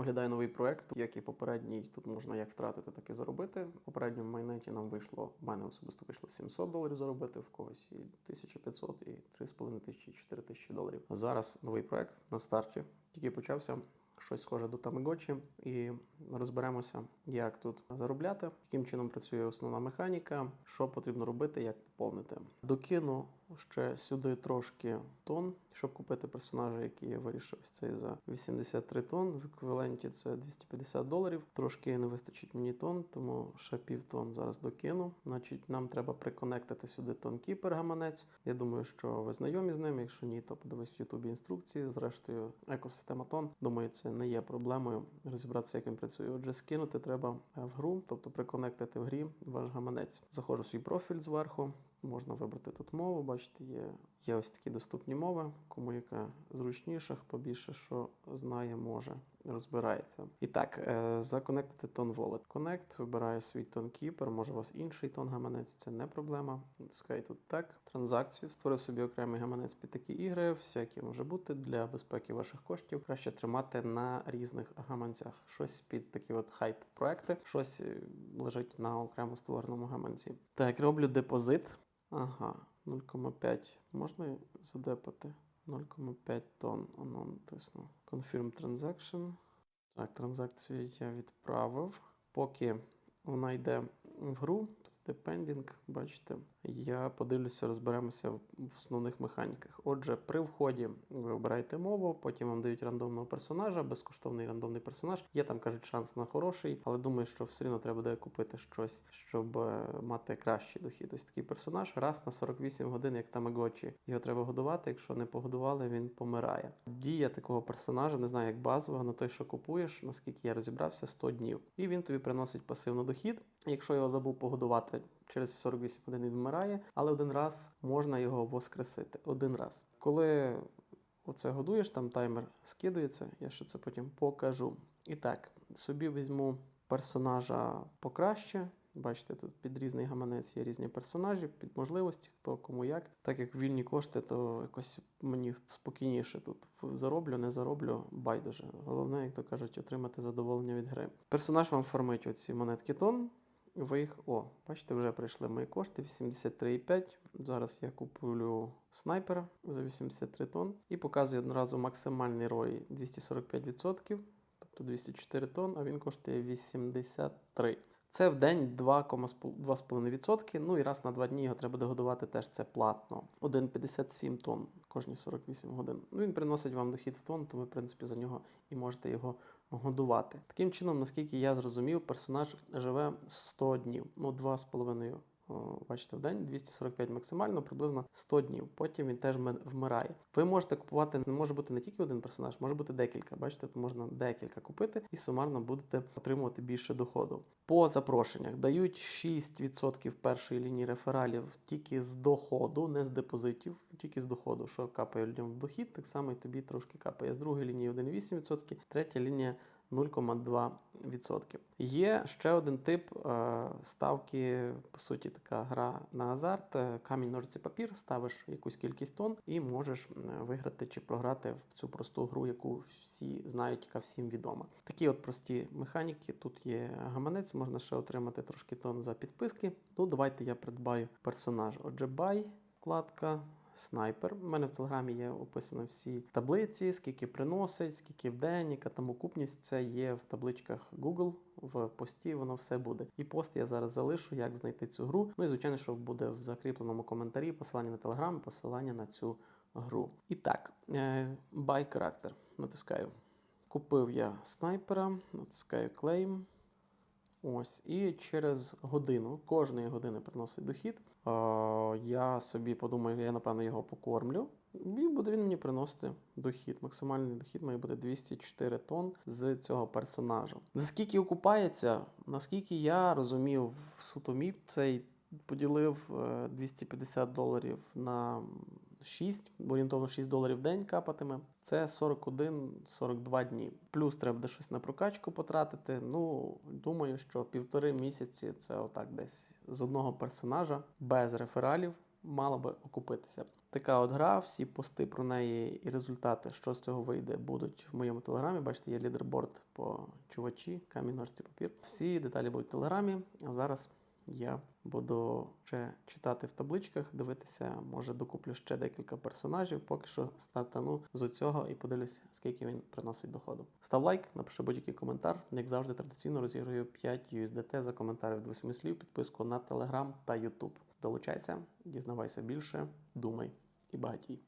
Оглядаю новий проект, як і попередній. Тут можна як втратити, так і заробити. В попередньому майнеті нам вийшло, в мене особисто вийшло 700 доларів заробити, в когось і 1500, і 3,5 тисячі, і 4 тисячі доларів. Зараз новий проект на старті, тільки почався. Щось схоже до Тамагочі, і розберемося, як тут заробляти, яким чином працює основна механіка, що потрібно робити, як поповнити. Докину ще сюди трошки тон, щоб купити персонажа, який я вирішив цей за 83 тонн. В еквіваленті це 250 доларів. Трошки не вистачить мені тон, тому ще пів тонн зараз докину. Значить, нам треба приконектити сюди тонкіпер гаманець. Я думаю, що ви знайомі з ним. Якщо ні, то подивись в Ютубі інструкції. Зрештою, екосистема тон. Думаю, це не є проблемою розібратися, як він працює. Отже, скинути треба в гру, тобто приконектити в грі ваш гаманець. Заходжу в свій профіль зверху. Можна вибрати тут мову. Бачите, є, є ось такі доступні мови. Кому яка зручніша, хто більше що знає, може розбирається. І так, е, законектити тон Wallet. Connect, вибираю свій тон Keeper, може у вас інший тон гаманець, це не проблема. Натискаю тут так. Транзакцію. Створив собі окремий гаманець під такі ігри, всякі може бути для безпеки ваших коштів. Краще тримати на різних гаманцях. Щось під такі от хайп-проекти, щось е, лежить на окремо створеному гаманці. Так, роблю депозит. Ага, 0,5. Можна задепати? 0,5 тонн. Анон натисну. Confirm transaction. Так, транзакцію я відправив. Поки вона йде в гру, тут йде пендінг, бачите, я подивлюся, розберемося в основних механіках. Отже, при вході ви обираєте мову, потім вам дають рандомного персонажа, безкоштовний рандомний персонаж. Є там кажуть шанс на хороший, але думаю, що все одно треба буде купити щось, щоб е, мати кращий дохід. Ось такий персонаж раз на 48 годин, як тамагочі. Його треба годувати. Якщо не погодували, він помирає. Дія такого персонажа, не знаю, як базового, але той, що купуєш, наскільки я розібрався, 100 днів. І він тобі приносить пасивний дохід. Якщо його забув погодувати через 48 годин він вмирає, але один раз можна його воскресити. Один раз. Коли оце годуєш, там таймер скидується, я ще це потім покажу. І так, собі візьму персонажа покраще. Бачите, тут під різний гаманець є різні персонажі, під можливості, хто кому як. Так як вільні кошти, то якось мені спокійніше тут зароблю, не зароблю, байдуже. Головне, як то кажуть, отримати задоволення від гри. Персонаж вам фармить оці монетки тон. Ви їх, о, бачите, вже прийшли мої кошти 83,5. Зараз я куплю снайпера за 83 тонн і показую одразу максимальний рой 245%, тобто 204 тонн, а він коштує 83. Це в день 2,5%. Ну і раз на два дні його треба догодувати теж це платно. 1,57 тонн кожні 48 годин. Ну він приносить вам дохід в тонн, то ви, в принципі, за нього і можете його годувати. Таким чином, наскільки я зрозумів, персонаж живе 100 днів, ну 2,5 о, бачите, в день 245 максимально, приблизно 100 днів. Потім він теж вмирає. Ви можете купувати, не може бути не тільки один персонаж, може бути декілька. Бачите, тут можна декілька купити і сумарно будете отримувати більше доходу. По запрошеннях дають 6% першої лінії рефералів тільки з доходу, не з депозитів, тільки з доходу, що капає людям в дохід, так само і тобі трошки капає. З другої лінії 1,8%, третя лінія 0,2%. Є ще один тип е, ставки, по суті, така гра на азарт. е, Камінь, ножиці, папір, ставиш якусь кількість тонн і можеш виграти чи програти в цю просту гру, яку всі знають, яка всім відома. Такі от прості механіки. Тут є гаманець, можна ще отримати трошки тонн за підписки. Ну, давайте я придбаю персонаж. Отже, бай, вкладка. Снайпер. У мене в телеграмі є описано всі таблиці, скільки приносить, скільки в день, яка там окупність. Це є в табличках Google, в пості воно все буде. І пост я зараз залишу, як знайти цю гру. Ну і звичайно, що буде в закріпленому коментарі посилання на телеграм, посилання на цю гру. І так, character. Натискаю. Купив я снайпера, натискаю claim. Ось, і через годину, кожної години приносить дохід. Е, я собі подумаю, я напевно його покормлю. І буде він мені приносити дохід. Максимальний дохід має бути 204 тонн з цього персонажа. За скільки окупається, наскільки я розумів, в сутоміп цей поділив е, 250 доларів на 6, орієнтовно 6 доларів в день капатиме. Це 41-42 дні. Плюс треба буде щось на прокачку потратити. Ну, думаю, що півтори місяці це отак десь з одного персонажа без рефералів мало би окупитися. Така от гра, всі пости про неї і результати, що з цього вийде, будуть в моєму телеграмі. Бачите, є лідерборд по чувачі, камінь, ножиці, папір. Всі деталі будуть в телеграмі. А зараз я буду ще читати в табличках, дивитися, може докуплю ще декілька персонажів. Поки що стартану з цього і подивлюся, скільки він приносить доходу. Став лайк, напиши будь-який коментар. Як завжди, традиційно розіграю 5 USDT за коментарі від 8 слів, підписку на Telegram та YouTube. Долучайся, дізнавайся більше, думай і багатій.